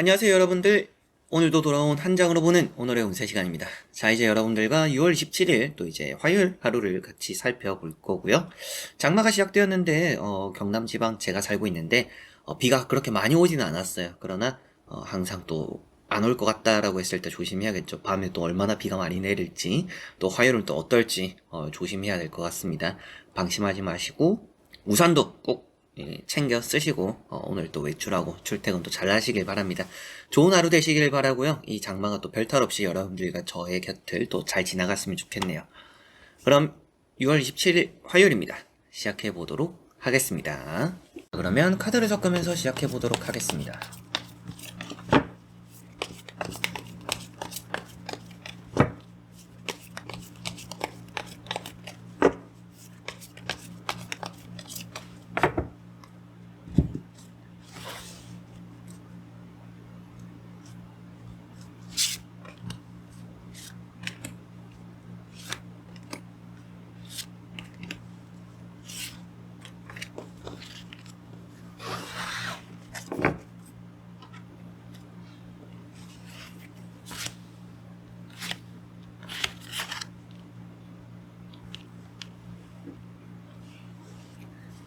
안녕하세요 여러분들. 오늘도 돌아온 한 장으로 보는 오늘의 운세 시간입니다. 자 이제 여러분들과 6월 17일 또 이제 화요일 하루를 같이 살펴볼 거고요. 장마가 시작되었는데 어, 경남 지방 제가 살고 있는데 어, 비가 그렇게 많이 오지는 않았어요. 그러나 어, 항상 또 안 올 것 같다라고 했을 때 조심해야겠죠. 밤에 또 얼마나 비가 많이 내릴지 또 화요일은 또 어떨지 어, 조심해야 될 것 같습니다. 방심하지 마시고 우산도 꼭 예, 챙겨 쓰시고 어, 오늘 또 외출하고 출퇴근도 잘 하시길 바랍니다. 좋은 하루 되시길 바라고요. 이 장마가 또 별탈 없이 여러분들과 저의 곁을 또 잘 지나갔으면 좋겠네요. 그럼 6월 27일 화요일입니다. 시작해 보도록 하겠습니다. 그러면 카드를 섞으면서 시작해 보도록 하겠습니다.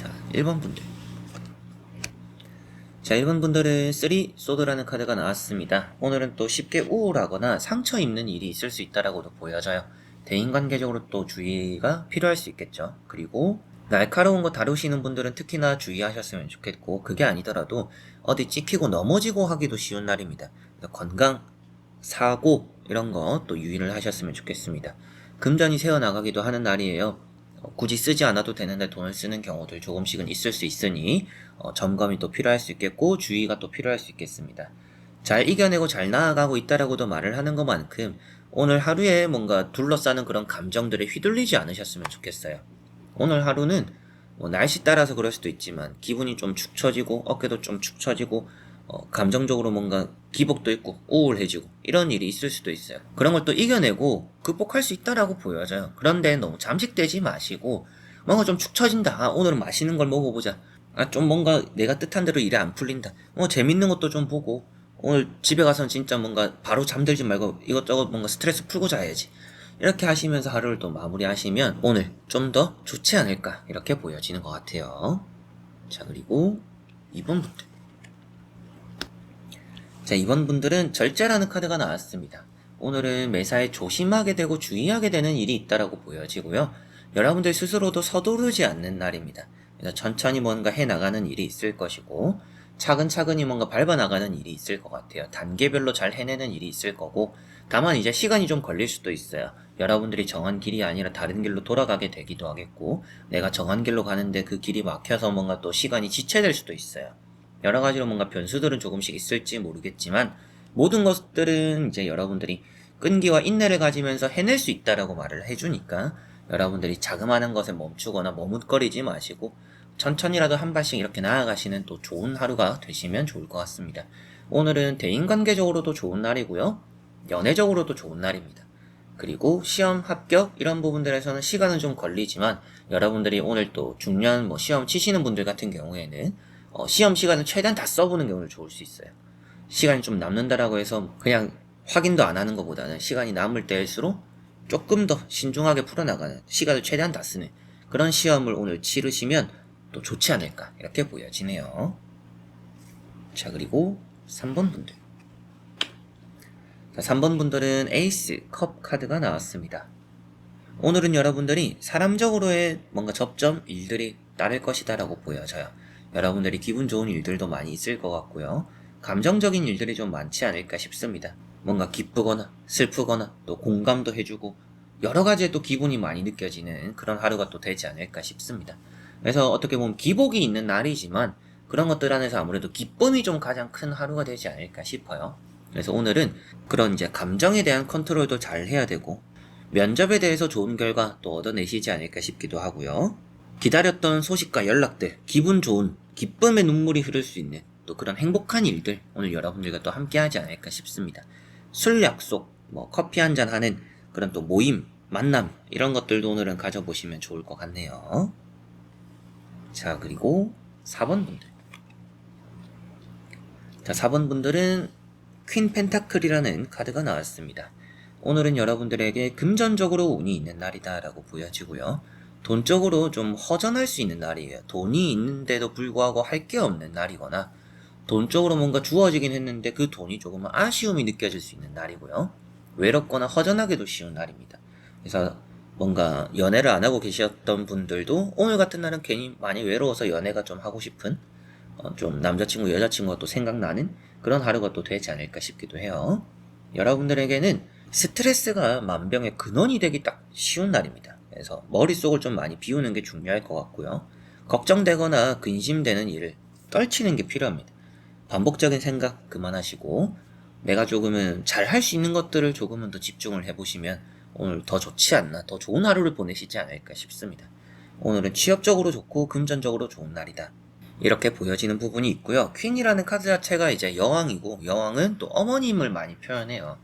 자, 1번 분들. 자, 1번 분들은 3 소드라는 카드가 나왔습니다. 오늘은 또 쉽게 우울하거나 상처 입는 일이 있을 수 있다라고도 보여져요. 대인관계적으로 또 주의가 필요할 수 있겠죠. 그리고 날카로운 거 다루시는 분들은 특히나 주의하셨으면 좋겠고, 그게 아니더라도 어디 찍히고 넘어지고 하기도 쉬운 날입니다. 건강, 사고, 이런 거 또 유의를 하셨으면 좋겠습니다. 금전이 새어나가기도 하는 날이에요. 어, 굳이 쓰지 않아도 되는데 돈을 쓰는 경우들 조금씩은 있을 수 있으니 어, 점검이 또 필요할 수 있겠고 주의가 또 필요할 수 있겠습니다. 잘 이겨내고 잘 나아가고 있다라고도 말을 하는 것만큼 오늘 하루에 뭔가 둘러싸는 그런 감정들에 휘둘리지 않으셨으면 좋겠어요. 오늘 하루는 뭐 날씨 따라서 그럴 수도 있지만 기분이 좀 축 처지고 어깨도 좀 축 처지고 어, 감정적으로 뭔가 기복도 있고 우울해지고 이런 일이 있을 수도 있어요. 그런 걸 또 이겨내고 극복할 수 있다라고 보여져요. 그런데 너무 잠식되지 마시고 뭔가 좀 축 처진다. 아, 오늘은 맛있는 걸 먹어보자. 아, 좀 뭔가 내가 뜻한 대로 일이 안 풀린다. 뭐 재밌는 것도 좀 보고 오늘 집에 가서는 진짜 뭔가 바로 잠들지 말고 이것저것 뭔가 스트레스 풀고 자야지. 이렇게 하시면서 하루를 또 마무리하시면 오늘 좀 더 좋지 않을까 이렇게 보여지는 것 같아요. 자 그리고 2번 분들. 자, 이번 분들은 절제라는 카드가 나왔습니다. 오늘은 매사에 조심하게 되고 주의하게 되는 일이 있다라고 보여지고요. 여러분들 스스로도 서두르지 않는 날입니다. 그래서 천천히 뭔가 해 나가는 일이 있을 것이고, 차근차근히 뭔가 밟아 나가는 일이 있을 것 같아요. 단계별로 잘 해내는 일이 있을 거고, 다만 이제 시간이 좀 걸릴 수도 있어요. 여러분들이 정한 길이 아니라 다른 길로 돌아가게 되기도 하겠고, 내가 정한 길로 가는데 그 길이 막혀서 뭔가 또 시간이 지체될 수도 있어요. 여러 가지로 뭔가 변수들은 조금씩 있을지 모르겠지만 모든 것들은 이제 여러분들이 끈기와 인내를 가지면서 해낼 수 있다라고 말을 해주니까 여러분들이 자그마한 것에 멈추거나 머뭇거리지 마시고 천천히라도 한 발씩 이렇게 나아가시는 또 좋은 하루가 되시면 좋을 것 같습니다. 오늘은 대인관계적으로도 좋은 날이고요. 연애적으로도 좋은 날입니다. 그리고 시험 합격 이런 부분들에서는 시간은 좀 걸리지만 여러분들이 오늘 또 중요한 뭐 시험 치시는 분들 같은 경우에는 어, 시험 시간을 최대한 다 써보는 경우를 좋을 수 있어요. 시간이 좀 남는다라고 해서 그냥 확인도 안 하는 것보다는 시간이 남을 때일수록 조금 더 신중하게 풀어나가는 시간을 최대한 다 쓰는 그런 시험을 오늘 치르시면 또 좋지 않을까 이렇게 보여지네요. 자 그리고 3번 분들 자, 3번 분들은 에이스 컵 카드가 나왔습니다. 오늘은 여러분들이 사람적으로의 뭔가 접점 일들이 따를 것이다라고 보여져요. 여러분들이 기분 좋은 일들도 많이 있을 것 같고요. 감정적인 일들이 좀 많지 않을까 싶습니다. 뭔가 기쁘거나 슬프거나 또 공감도 해주고 여러 가지의 또 기분이 많이 느껴지는 그런 하루가 또 되지 않을까 싶습니다. 그래서 어떻게 보면 기복이 있는 날이지만 그런 것들 안에서 아무래도 기쁨이 좀 가장 큰 하루가 되지 않을까 싶어요. 그래서 오늘은 그런 이제 감정에 대한 컨트롤도 잘 해야 되고 면접에 대해서 좋은 결과 또 얻어내시지 않을까 싶기도 하고요. 기다렸던 소식과 연락들, 기분 좋은, 기쁨의 눈물이 흐를 수 있는 또 그런 행복한 일들 오늘 여러분들과 또 함께 하지 않을까 싶습니다. 술 약속, 뭐 커피 한 잔 하는 그런 또 모임, 만남 이런 것들도 오늘은 가져보시면 좋을 것 같네요. 자, 그리고 4번 분들. 자, 4번 분들은 퀸 펜타클이라는 카드가 나왔습니다. 오늘은 여러분들에게 금전적으로 운이 있는 날이다라고 보여지고요. 돈적으로 좀 허전할 수 있는 날이에요. 돈이 있는데도 불구하고 할 게 없는 날이거나 돈적으로 뭔가 주어지긴 했는데 그 돈이 조금 아쉬움이 느껴질 수 있는 날이고요. 외롭거나 허전하게도 쉬운 날입니다. 그래서 뭔가 연애를 안 하고 계셨던 분들도 오늘 같은 날은 괜히 많이 외로워서 연애가 좀 하고 싶은 어, 좀 남자친구 여자친구가 또 생각나는 그런 하루가 또 되지 않을까 싶기도 해요. 여러분들에게는 스트레스가 만병의 근원이 되기 딱 쉬운 날입니다. 그래서 머릿속을 좀 많이 비우는 게 중요할 것 같고요. 걱정되거나 근심되는 일을 떨치는 게 필요합니다. 반복적인 생각 그만하시고 내가 조금은 잘 할 수 있는 것들을 조금은 더 집중을 해보시면 오늘 더 좋지 않나, 더 좋은 하루를 보내시지 않을까 싶습니다. 오늘은 취업적으로 좋고 금전적으로 좋은 날이다. 이렇게 보여지는 부분이 있고요. 퀸이라는 카드 자체가 이제 여왕이고 여왕은 또 어머님을 많이 표현해요.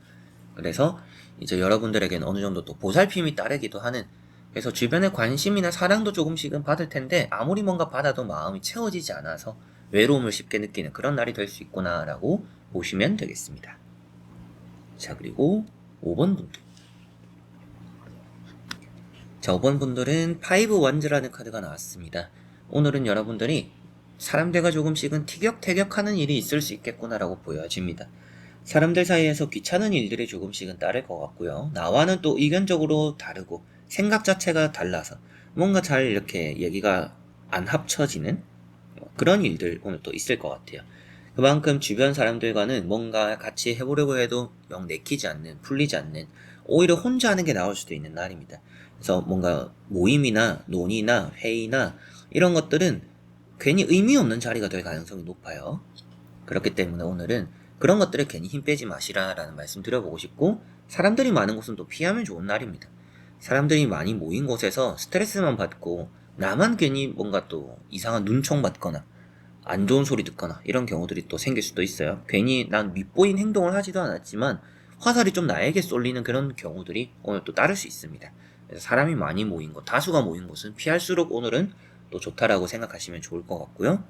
그래서 이제 여러분들에게는 어느 정도 또 보살핌이 따르기도 하는 그래서 주변의 관심이나 사랑도 조금씩은 받을 텐데 아무리 뭔가 받아도 마음이 채워지지 않아서 외로움을 쉽게 느끼는 그런 날이 될 수 있구나라고 보시면 되겠습니다. 자 그리고 5번 분들 자 5번 분들은 파이브 원즈라는 카드가 나왔습니다. 오늘은 여러분들이 사람들과 조금씩은 티격태격하는 일이 있을 수 있겠구나라고 보여집니다. 사람들 사이에서 귀찮은 일들이 조금씩은 따를 것 같고요. 나와는 또 의견적으로 다르고 생각 자체가 달라서 뭔가 잘 이렇게 얘기가 안 합쳐지는 그런 일들 오늘 또 있을 것 같아요. 그만큼 주변 사람들과는 뭔가 같이 해보려고 해도 영 내키지 않는, 풀리지 않는, 오히려 혼자 하는 게 나올 수도 있는 날입니다. 그래서 뭔가 모임이나 논의나 회의나 이런 것들은 괜히 의미 없는 자리가 될 가능성이 높아요. 그렇기 때문에 오늘은 그런 것들에 괜히 힘 빼지 마시라라는 말씀 드려보고 싶고, 사람들이 많은 곳은 또 피하면 좋은 날입니다. 사람들이 많이 모인 곳에서 스트레스만 받고, 나만 괜히 뭔가 또 이상한 눈총 받거나, 안 좋은 소리 듣거나, 이런 경우들이 또 생길 수도 있어요. 괜히 난 밉보인 행동을 하지도 않았지만, 화살이 좀 나에게 쏠리는 그런 경우들이 오늘 또 따를 수 있습니다. 그래서 사람이 많이 모인 곳, 다수가 모인 곳은 피할수록 오늘은 또 좋다라고 생각하시면 좋을 것 같고요.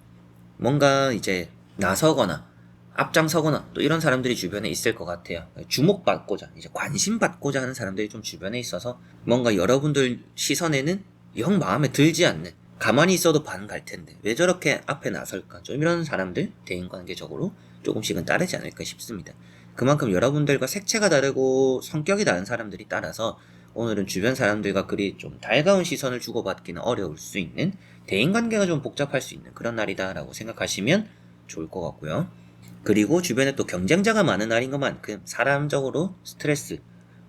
뭔가 이제 나서거나 앞장서거나 또 이런 사람들이 주변에 있을 것 같아요. 주목받고자, 이제 관심받고자 하는 사람들이 좀 주변에 있어서 뭔가 여러분들 시선에는 영 마음에 들지 않는 가만히 있어도 반 갈 텐데 왜 저렇게 앞에 나설까 좀 이런 사람들 대인관계적으로 조금씩은 따르지 않을까 싶습니다. 그만큼 여러분들과 색채가 다르고 성격이 다른 사람들이 따라서 오늘은 주변 사람들과 그리 좀 달가운 시선을 주고받기는 어려울 수 있는 대인관계가 좀 복잡할 수 있는 그런 날이다라고 생각하시면 좋을 것 같고요. 그리고 주변에 또 경쟁자가 많은 날인 것만큼 사람적으로 스트레스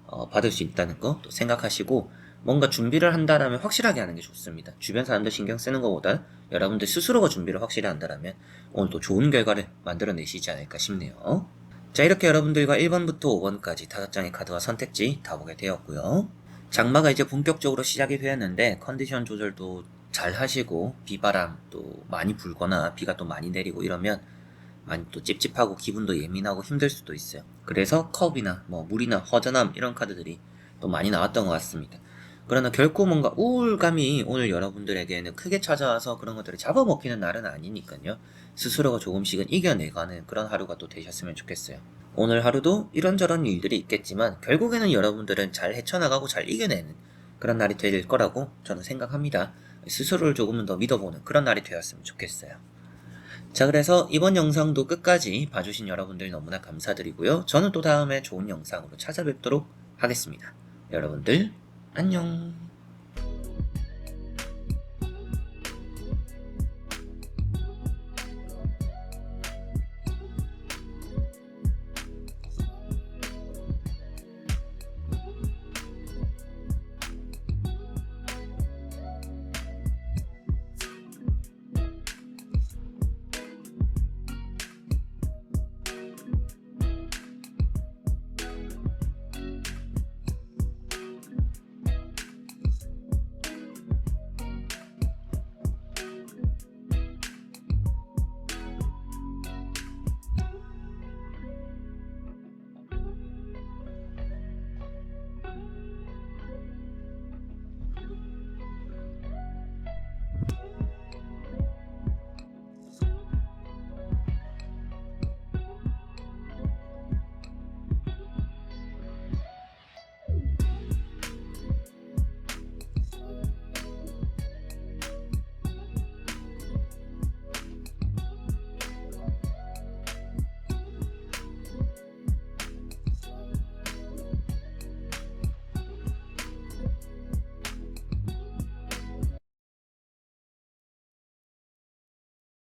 어, 받을 수 있다는 거 또 생각하시고 뭔가 준비를 한다라면 확실하게 하는 게 좋습니다. 주변 사람들 신경 쓰는 것보다 여러분들 스스로가 준비를 확실히 한다라면 오늘 또 좋은 결과를 만들어내시지 않을까 싶네요. 자 이렇게 여러분들과 1번부터 5번까지 다섯 장의 카드와 선택지 다 보게 되었고요. 장마가 이제 본격적으로 시작이 되었는데 컨디션 조절도 잘 하시고 비바람 또 많이 불거나 비가 또 많이 내리고 이러면 많이 또 찝찝하고 기분도 예민하고 힘들 수도 있어요. 그래서 컵이나 뭐 물이나 허전함 이런 카드들이 또 많이 나왔던 것 같습니다. 그러나 결코 뭔가 우울감이 오늘 여러분들에게는 크게 찾아와서 그런 것들을 잡아먹히는 날은 아니니까요. 스스로가 조금씩은 이겨내가는 그런 하루가 또 되셨으면 좋겠어요. 오늘 하루도 이런저런 일들이 있겠지만 결국에는 여러분들은 잘 헤쳐나가고 잘 이겨내는 그런 날이 될 거라고 저는 생각합니다. 스스로를 조금은 더 믿어보는 그런 날이 되었으면 좋겠어요. 자, 그래서 이번 영상도 끝까지 봐주신 여러분들 너무나 감사드리고요. 저는 또 다음에 좋은 영상으로 찾아뵙도록 하겠습니다. 여러분들, 안녕.